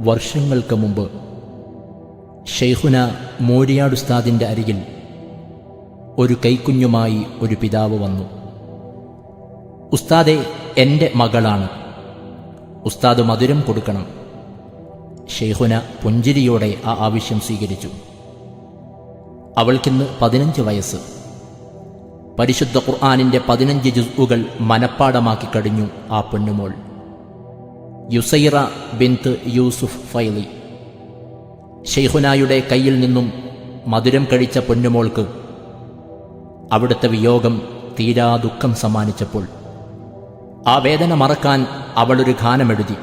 വർഷങ്ങൾക്ക് മുമ്പ് ഷെയ്ഖുന മോരിയാടുസ്താദിന്റെ അരികിൽ ഒരു കൈക്കുഞ്ഞുമായി ഒരു പിതാവ് വന്നു. ഉസ്താദെ എന്റെ മകളാണ്. ഉസ്താദ് മധുരം കൊടുക്കണം. ഷെയ്ഹുന പുഞ്ചിരിയോടെ ആ ആവശ്യം സ്വീകരിച്ചു. അവൾക്കിന്ന് പതിനഞ്ച് വയസ്സ്. പരിശുദ്ധ ഖുർആാനിന്റെ പതിനഞ്ച് ജുസ്ബുകൾ മനപ്പാടമാക്കി കഴിഞ്ഞു ആ പൊന്നുമോൾ യുസൈറ ബിന്ത് യൂസുഫ് ഫൈലി. ഷെയ്ഹുനായുടെ കയ്യിൽ നിന്നും മധുരം കഴിച്ച പൊന്നുമോൾക്ക് അവിടുത്തെ വിയോഗം തീരാ ദുഃഖം സമ്മാനിച്ചപ്പോൾ ആ വേദന മറക്കാൻ അവളൊരു ഗാനമെഴുതി.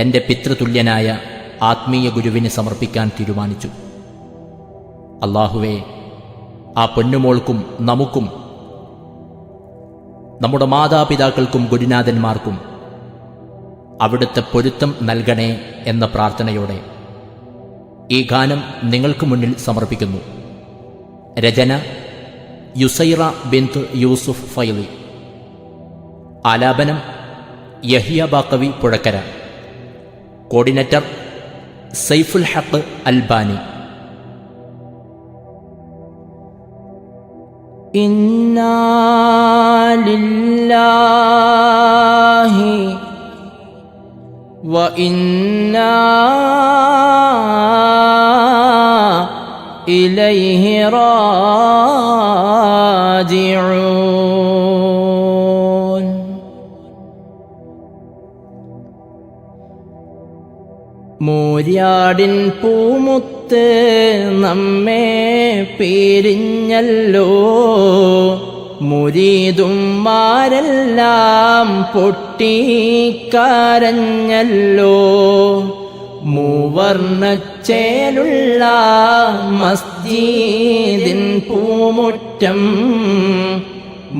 തന്റെ പിതൃതുല്യനായ ആത്മീയ ഗുരുവിന് സമർപ്പിക്കാൻ തീരുമാനിച്ചു. അള്ളാഹുവേ ആ പൊന്നുമോൾക്കും നമുക്കും നമ്മുടെ മാതാപിതാക്കൾക്കും ഗുരുനാഥന്മാർക്കും അവിടുത്തെ പൊരുത്തം നൽകണേ എന്ന പ്രാർത്ഥനയോടെ ഈ ഗാനം നിങ്ങൾക്ക് മുന്നിൽ സമർപ്പിക്കുന്നു. രചന യുസൈറ ബിന്ത് യൂസുഫ് ഫൈലി. ആലാപനം യഹിയ ബാക്കവി പുഴക്കര. കോർഡിനേറ്റർ സൈഫുൽ ഹക്ക് അൽബാനി. ഇന്നാലില്ലാഹി وإنا إليه راجعون മൂര്യാടിൻ പൂമുത്ത് നമ്മെ പിരിഞ്ഞല്ലോ മുരീതുമാരെല്ലാം പൊട്ടിക്കരഞ്ഞല്ലോ. മൂവർണച്ചേലുള്ള മസ്ജീദിൻ പൂമുറ്റം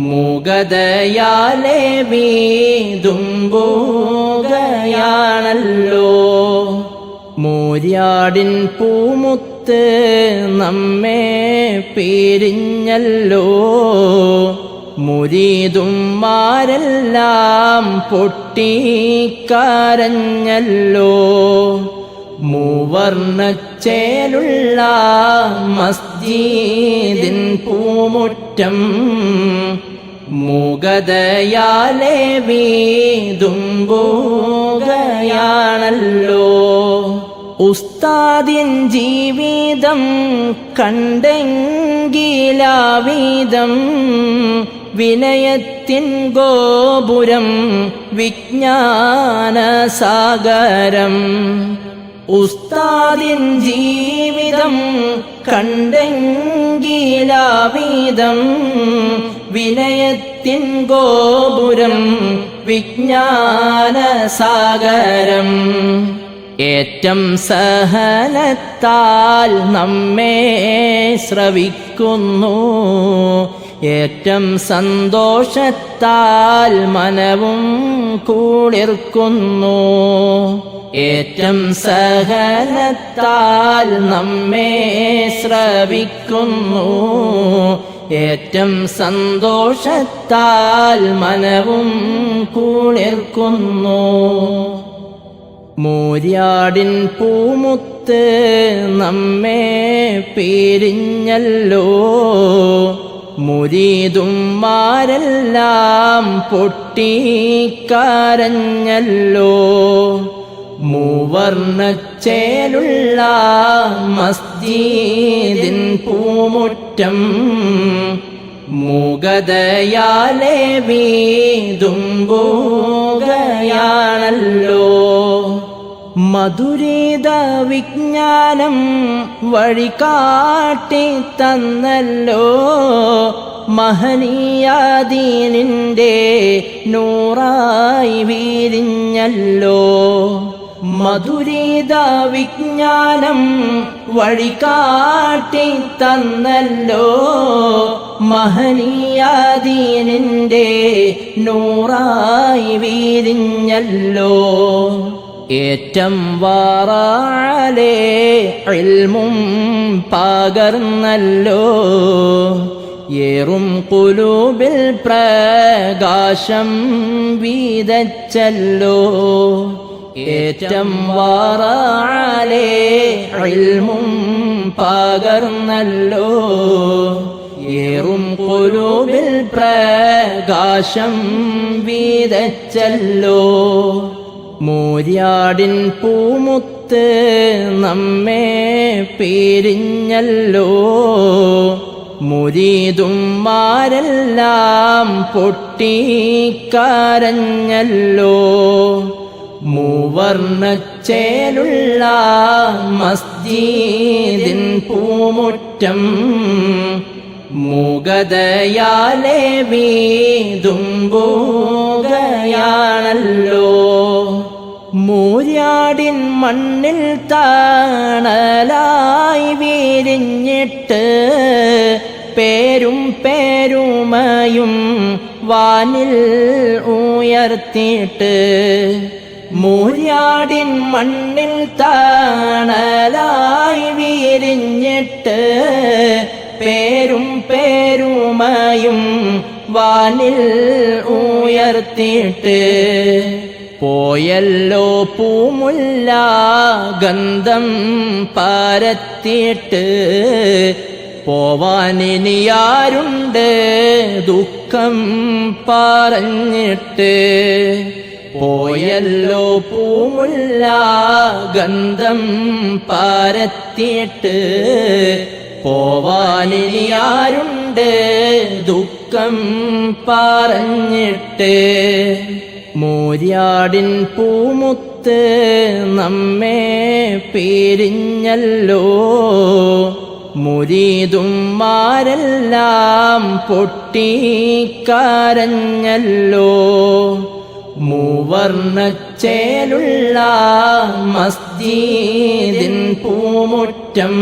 മുഗതയാലെ വീതുംബൂകയാണല്ലോ മൂര്യാടിൻ പൂമുത്ത് നമ്മേ പിരിഞ്ഞല്ലോ. മുരീതുമാരെല്ലാം പൊട്ടിക്കരഞ്ഞല്ലോ. മൂവർണച്ചേലുള്ള മസ്ജീദിൻ പൂമുറ്റം മുഗതയാലെ വീതുമ്പോകയാണല്ലോ. ഉസ്താദിൻ ജീവിതം കണ്ടെങ്കിലാവീതം വിനയത്തിൻ ഗോപുരം വിജ്ഞാനസാഗരം. ഉസ്താദിൻ ജീവിതം കണ്ടെങ്കിലാവീതം വിനയത്തിൻ ഗോപുരം വിജ്ഞാനസാഗരം. ഏറ്റം സഹനത്താൽ നമ്മെ ശ്രവിക്കുന്നു. ഏറ്റം സന്തോഷത്താൽ മനവും കൂളിർക്കുന്നു. ഏറ്റം സഹനത്താൽ നമ്മെ ശ്രവിക്കുന്നു ഏറ്റം സന്തോഷത്താൽ മനവും കൂളിർക്കുന്നു. മൂര്യാടിൻ പൂമുത്ത് നമ്മെ പിരിഞ്ഞല്ലോ. മുരീതുമാരെല്ലാം പൊട്ടിക്കരഞ്ഞല്ലോ. മൂവർണച്ചേലുള്ള മസ്ജീദിൻ പൂമുറ്റം മുഗതയാലെ വീതുമ്പോകയാണല്ലോ മധുരീത വിജ്ഞാനം വഴികാട്ടി തന്നല്ലോ. മഹനീയാദീനിന്റെ നൂറായി വീരിഞ്ഞല്ലോ. മധുരീത വിജ്ഞാനം വഴികാട്ടി തന്നല്ലോ. മഹനീയാദീനിന്റെ നൂറായി വീരിഞ്ഞല്ലോ. ഏറ്റം വാറാലേ ഇൽമും പകർന്നല്ലോ. ഏറും കുലൂബിൽ പ്രകാശം വീതച്ചല്ലോ. ഏറ്റം വാറാലേ ഇൽമും പകർന്നല്ലോ. ഏറും കുലൂബിൽ പ്രകാശം വീതച്ചല്ലോ. മൂര്യാടിൻ പൂമുത്ത് നമ്മെ പിരിഞ്ഞല്ലോ. മുരീതുമാരെല്ലാം പൊട്ടിക്കരഞ്ഞല്ലോ. മൂവർണച്ചേലുള്ള മസ്ജീദിൻ പൂമുറ്റം മുഗതയാലെ വീതുമ്പോകയാണല്ലോ മൂര്യാടിൻ മണ്ണിൽ താണലായി വിരിഞ്ഞിട്ട് പേരും പേരുമയും വാനിൽ ഉയർത്തിയിട്ട് മൂര്യാടിൻ മണ്ണിൽ താണലായി വിരിഞ്ഞിട്ട് പേരും പേരുമയും വാനിൽ ഉയർത്തിയിട്ട് പോയല്ലോ പൂമുല്ല ഗന്ധം പരത്തിയിട്ട്. പോവാനിനിയാരുണ്ട് ദുഃഖം പറഞ്ഞിട്ട്. പോയല്ലോ പൂമുല്ല ഗന്ധം പരത്തിയിട്ട്. പോവാനിനിയാരുണ്ട് ദുഃഖം പറഞ്ഞിട്ട്. മൂര്യാടിൻ പൂമുത്ത് നമ്മെ പിരിഞ്ഞല്ലോ. മുരീതുമാരെല്ലാം പൊട്ടിക്കരഞ്ഞല്ലോ. മൂവർണച്ചേലുള്ള മസ്ജീദിൻ പൂമുറ്റം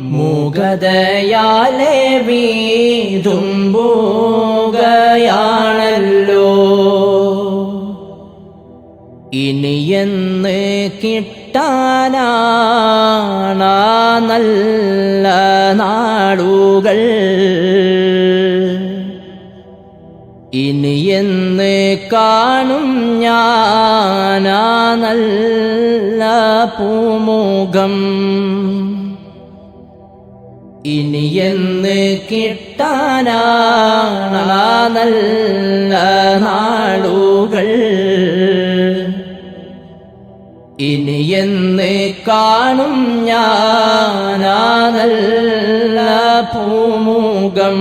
മുഖതയാലെ വീതുമ്പോകയാണല്ലോ ഇനിയെന്ന് കിട്ടാനാണ നല്ല നാടുകൾ ഇനിയെന്ന് കാണും ഞാനാ നല്ല പൂമുഖം. ഇനിയെന്ന് കിട്ടാനാണ നല്ല നാടുകൾ എന്ന് കാണും ഞാനാ നല്ല പൂമുഖം.